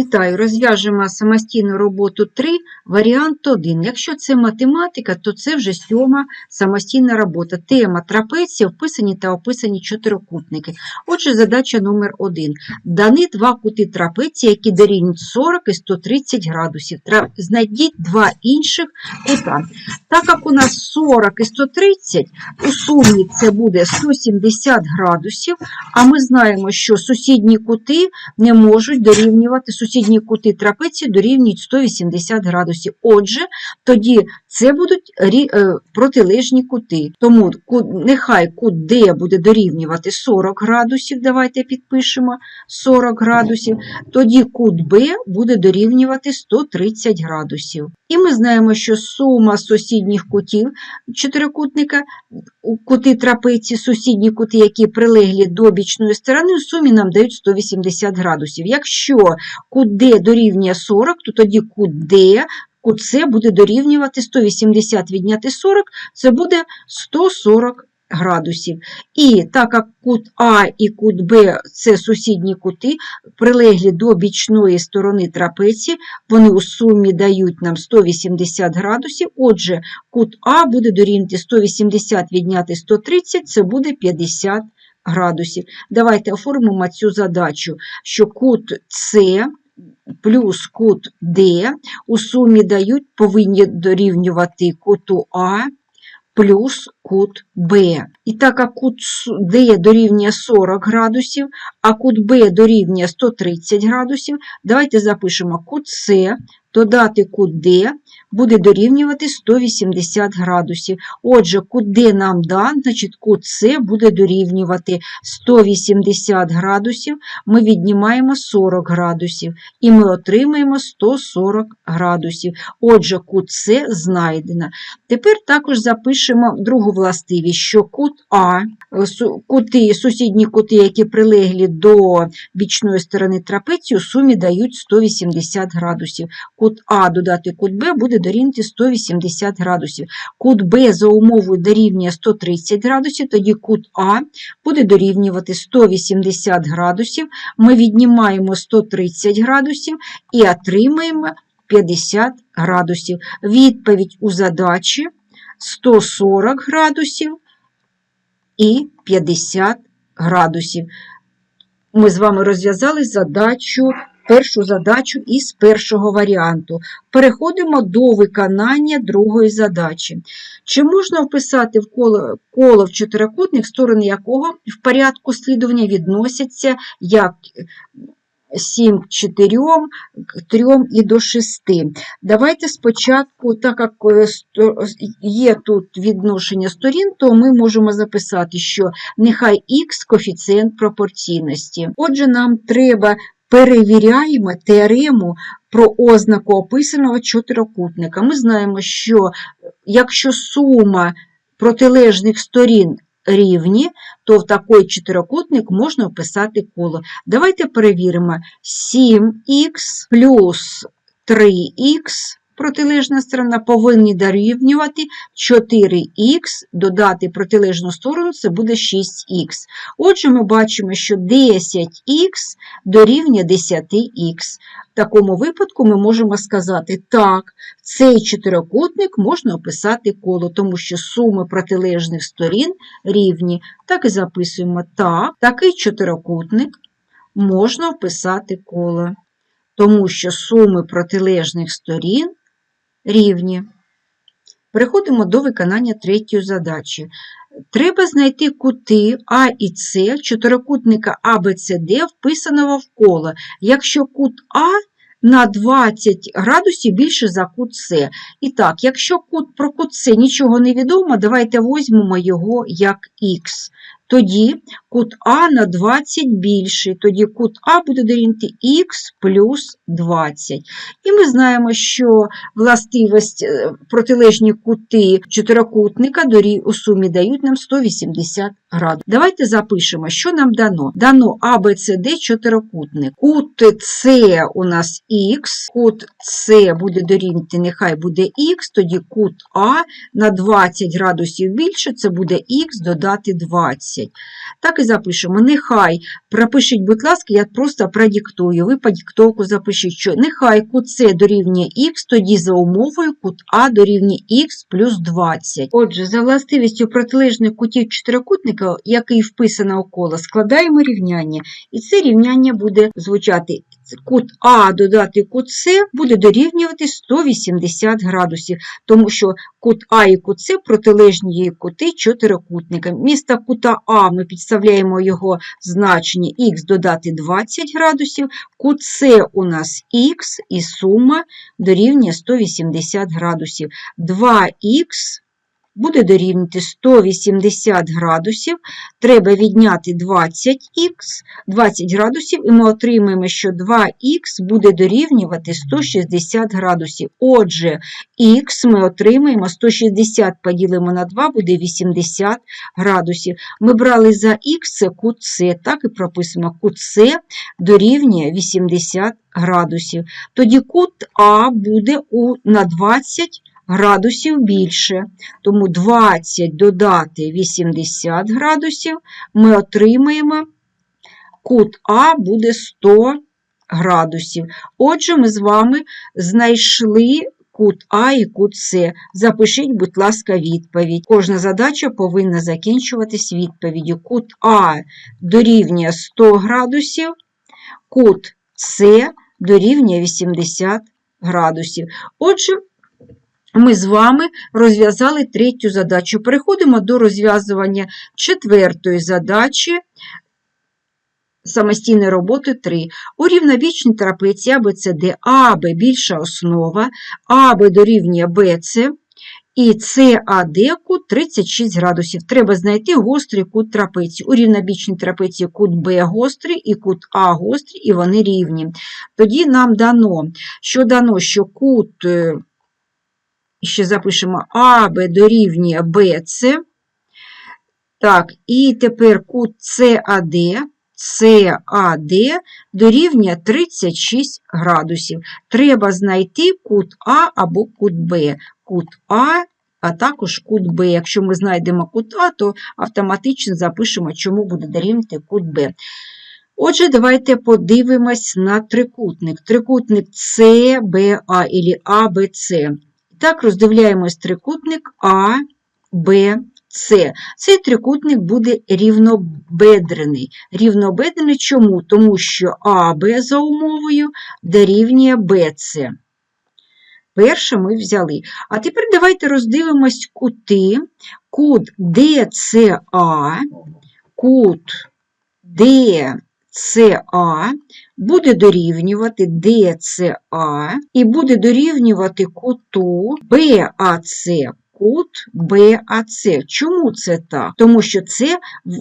Вітаю, розв'яжемо самостійну роботу 3, варіант 1. Якщо це математика, то це вже сьома самостійна робота. Тема трапеція, вписані та описані чотирикутники. Отже, задача номер 1. Дані два кути трапеції, які дорівнюють 40 і 130 градусів. Знайдіть два інших кута. Так як у нас 40 і 130, у сумі це буде 170 градусів, а ми знаємо, що сусідні кути не можуть дорівнювати сусідні кути трапеції дорівнюють 180 градусів. Отже, тоді це будуть е, протилежні кути. Тому нехай кут D буде дорівнювати 40 градусів, давайте підпишемо 40 градусів, тоді кут B буде дорівнювати 130 градусів. І ми знаємо, що сума сусідніх кутів чотирикутника кути трапиці, сусідні кути, які прилеглі до бічної сторони, в сумі нам дають 180 градусів. Якщо кут D дорівнює 40, то тоді кут D, кут буде дорівнювати 180 відняти 40, це буде 140 градусів. І так як кут А і кут Б – це сусідні кути, прилеглі до бічної сторони трапеції, вони у сумі дають нам 180 градусів. Отже, кут А буде дорівнювати 180 відняти 130, це буде 50 градусів. Давайте оформимо цю задачу, що кут С плюс кут Д у сумі дають, повинні дорівнювати куту А плюс кут Б. І так як кут Д дорівнює 40 градусів, а кут Б дорівнює 130 градусів, давайте запишемо кут С, додати кут Д буде дорівнювати 180 градусів. Отже, кут Д нам дан, значить кут С буде дорівнювати 180 градусів, ми віднімаємо 40 градусів і ми отримаємо 140 градусів. Отже, кут С знайдено. Тепер також запишемо другу властивість, що кут А, кути, сусідні кути, які прилеглі до бічної сторони трапеції, у сумі дають 180 градусів. Кут А додати кут Б буде дорівнювати 180 градусів. Кут Б за умовою дорівнює 130 градусів, тоді кут А буде дорівнювати 180 градусів. Ми віднімаємо 130 градусів і отримаємо 50 градусів. Відповідь у задачі 140 градусів і 50 градусів. Ми з вами розв'язали задачу, першу задачу із першого варіанту. Переходимо до виконання другої задачі. Чи можна вписати в коло, коло в чотирикутник, сторони якого в порядку слідування відносяться як 7 к 4, к 3 і до 6. Давайте спочатку, так як е, є тут відношення сторін, то ми можемо записати, що нехай х коефіцієнт пропорційності. Отже, нам треба перевіряємо теорему про ознаку описаного чотирикутника. Ми знаємо, що якщо сума протилежних сторін рівні, то в такий чотирикутник можна описати коло. Давайте перевіримо 7х плюс 3х. Протилежна сторона повинні дорівнювати 4х, додати протилежну сторону, це буде 6х. Отже, ми бачимо, що 10х дорівнює 10х. В такому випадку ми можемо сказати, так, цей чотирикутник можна описати коло, тому що суми протилежних сторін рівні. Так і записуємо так, такий чотирикутник можна вписати коло, тому що суми протилежних сторін рівні. Переходимо до виконання третьої задачі. Треба знайти кути А і С чотирикутника ABCD, вписаного в коло, якщо кут А на 20 градусів більше за кут С. І так, якщо кут про кут С нічого не відомо, давайте візьмемо його як Х. Тоді кут А на 20 більший, тоді кут А буде дорівнювати Х плюс 20. І ми знаємо, що властивість е, протилежні кути чотирикутника у сумі дають нам 180 градусів. Давайте запишемо, що нам дано. Дано ABCD чотирикутник. Кут С у нас Х, кут С буде дорівнювати, нехай буде Х, тоді кут А на 20 градусів більше, це буде Х додати 20. 20. Так і запишемо. Нехай пропишіть, будь ласка, я просто продиктую. Ви подиктовку запишіть, що нехай кут С дорівнює х, тоді за умовою кут А дорівнює х плюс 20. Отже, за властивістю протилежних кутів чотирикутника, який вписано у коло, складаємо рівняння. І це рівняння буде звучати кут А додати кут С буде дорівнювати 180 градусів, тому що кут А і кут С протилежні кути чотирикутника. Місто кута А ми підставляємо його значення х додати 20 градусів, кут С у нас х і сума дорівнює 180 градусів. 2х буде дорівнювати 180 градусів, треба відняти 20х, 20 градусів, і ми отримаємо, що 2х буде дорівнювати 160 градусів. Отже, х ми отримаємо 160 поділимо на 2, буде 80 градусів. Ми брали за х це кут С, так і прописуємо кут С дорівнює 80 градусів. Тоді кут А буде у, на 20 градусів більше. Тому 20 додати 80 градусів ми отримаємо кут А буде 100 градусів. Отже, ми з вами знайшли кут А і кут С. Запишіть, будь ласка, відповідь. Кожна задача повинна закінчуватись відповіддю. Кут А дорівнює 100 градусів, кут С дорівнює 80 градусів. Отже, ми з вами розв'язали третю задачу. Переходимо до розв'язування четвертої задачі самостійної роботи 3. У рівновічній трапеції ABCD АБ більша основа, АБ дорівнює BC і САД кут 36 градусів. Треба знайти гострий кут трапеції. У рівнобічній трапеції кут Б гострий і кут А гострий, і вони рівні. Тоді нам дано, що дано, що кут е, ще запишемо АБ дорівнює БЦ. Так, і тепер кут САД, САД дорівнює 36 градусів. Треба знайти кут А або кут Б. Кут А, а також кут Б. Якщо ми знайдемо кут А, то автоматично запишемо, чому буде дорівнювати кут Б. Отже, давайте подивимось на трикутник. Трикутник СБА або АБЦ. Так, роздивляємось трикутник А, Б, С. Цей трикутник буде рівнобедрений. Рівнобедрений чому? Тому що АБ за умовою дорівнює БЦ. Перше ми взяли. А тепер давайте роздивимось кути. Кут ДЦА, кут ДЦА буде дорівнювати ДЦА і буде дорівнювати куту БАЦ. Кут БАЦ. Чому це так? Тому що це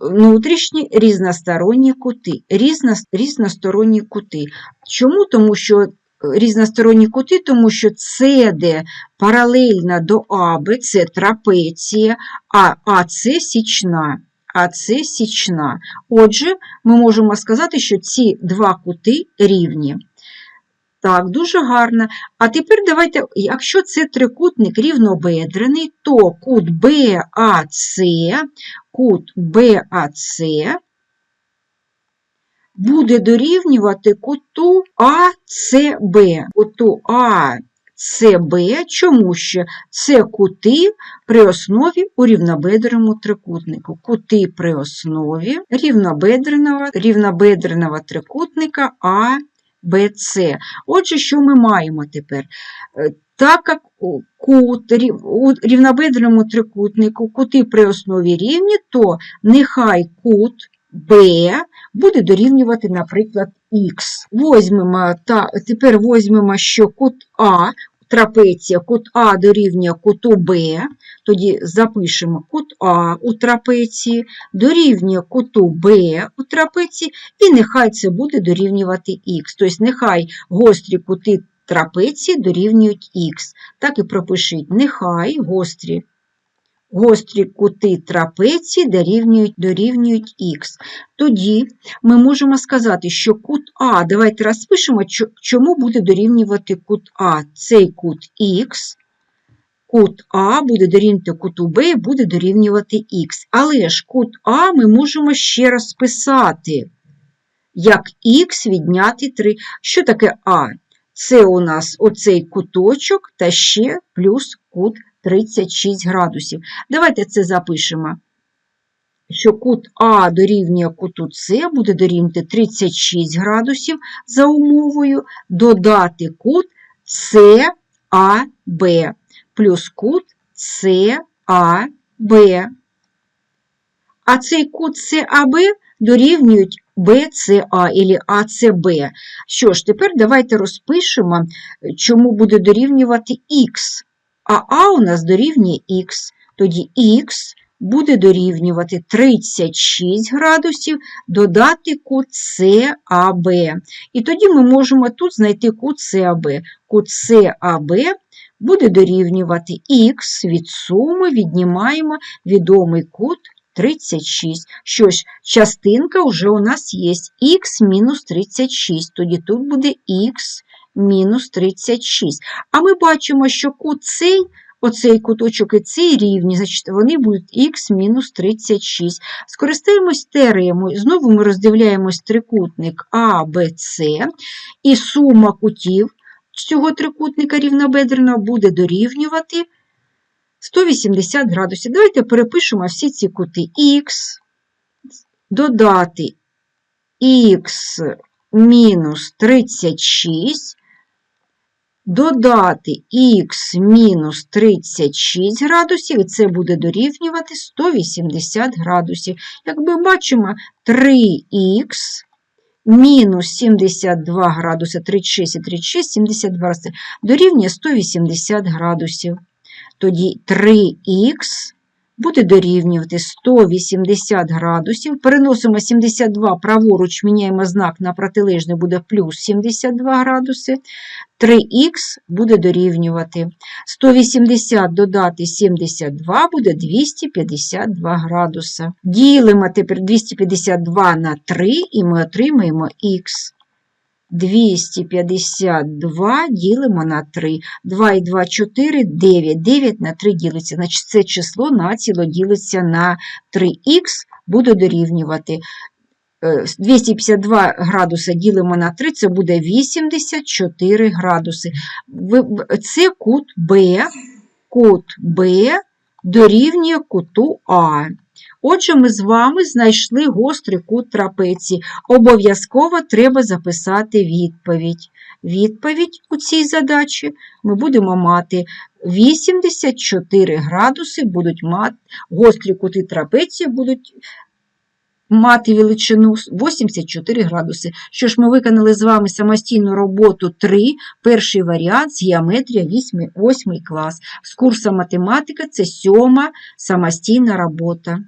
внутрішні різносторонні кути. Різно, різносторонні кути. Чому? Тому що різносторонні кути, тому що СД паралельна до АБ, це трапеція, а АЦ січна. А це січна. Отже, ми можемо сказати, що ці два кути рівні. Так, дуже гарно. А тепер давайте, якщо це трикутник рівнобедрений, то кут БАЦ, кут БАЦ буде дорівнювати куту АЦБ. Куту АЦБ, чому що це кути при основі у рівнобедреному трикутнику. Кути при основі рівнобедреного, рівнобедреного трикутника А. БЦ. Отже, що ми маємо тепер? Так як кут, у рівнобедреному трикутнику кути при основі рівні, то нехай кут Б буде дорівнювати, наприклад, Х. Возьмемо, та, тепер візьмемо, що кут А, трапеція, кут А дорівнює куту Б, тоді запишемо кут А у трапеції, дорівнює куту Б у трапеції, і нехай це буде дорівнювати Х. Тобто, нехай гострі кути трапеції дорівнюють Х. Так і пропишіть, нехай гострі гострі кути трапеції дорівнюють, дорівнюють х. Тоді ми можемо сказати, що кут А, давайте розпишемо, чому буде дорівнювати кут А. Цей кут х, кут А буде дорівнювати куту Б і буде дорівнювати х. Але ж кут А ми можемо ще раз писати, як х відняти 3. Що таке А? Це у нас оцей куточок та ще плюс кут 36 градусів. Давайте це запишемо. Що кут А дорівнює куту С буде дорівнювати 36 градусів за умовою, додати кут САБ плюс кут САБ. А цей кут САБ дорівнюють БЦА або АЦБ. Що ж, тепер давайте розпишемо, чому буде дорівнювати х. А А у нас дорівнює х. Тоді х буде дорівнювати 36 градусів, додати кут САБ. І тоді ми можемо тут знайти. Кут САБ буде дорівнювати х від суми, віднімаємо відомий кут 36. Що ж, частинка вже у нас є х мінус 36, тоді тут буде х мінус 36. А ми бачимо, що кут цей, оцей куточок і цей рівні, значить вони будуть х мінус 36. Скористаємось теоремою, знову ми роздивляємось трикутник А, Б, С, і сума кутів цього трикутника рівнобедреного буде дорівнювати 180 градусів. Давайте перепишемо всі ці кути х, додати х мінус 36, додати х мінус 36 градусів, і це буде дорівнювати 180 градусів. Як ми бачимо, 3х мінус 72 градуси, 36 і 36, 72 градуси, дорівнює 180 градусів. Тоді 3х буде дорівнювати 180 градусів. Переносимо 72 праворуч, міняємо знак на протилежний, буде плюс 72 градуси. 3х буде дорівнювати 180 додати 72 буде 252 градуса. Ділимо тепер 252 на 3 і ми отримаємо х. 252 ділимо на 3. 2 і 2 – 4, 9. 9 на 3 ділиться. Значить, це число націло ділиться на 3х, буде дорівнювати. Е, 252 градуси ділимо на 3, це буде 84 градуси. Це кут Б. Кут Б дорівнює куту А. Отже, ми з вами знайшли гострий кут трапеції. Обов'язково треба записати відповідь. Відповідь у цій задачі ми будемо мати 84 градуси, будуть мати, гострі кути трапеції будуть мати величину 84 градуси. Що ж, ми виконали з вами самостійну роботу 3, перший варіант з геометрія 8, 8 клас. З курсу математика це сьома самостійна робота.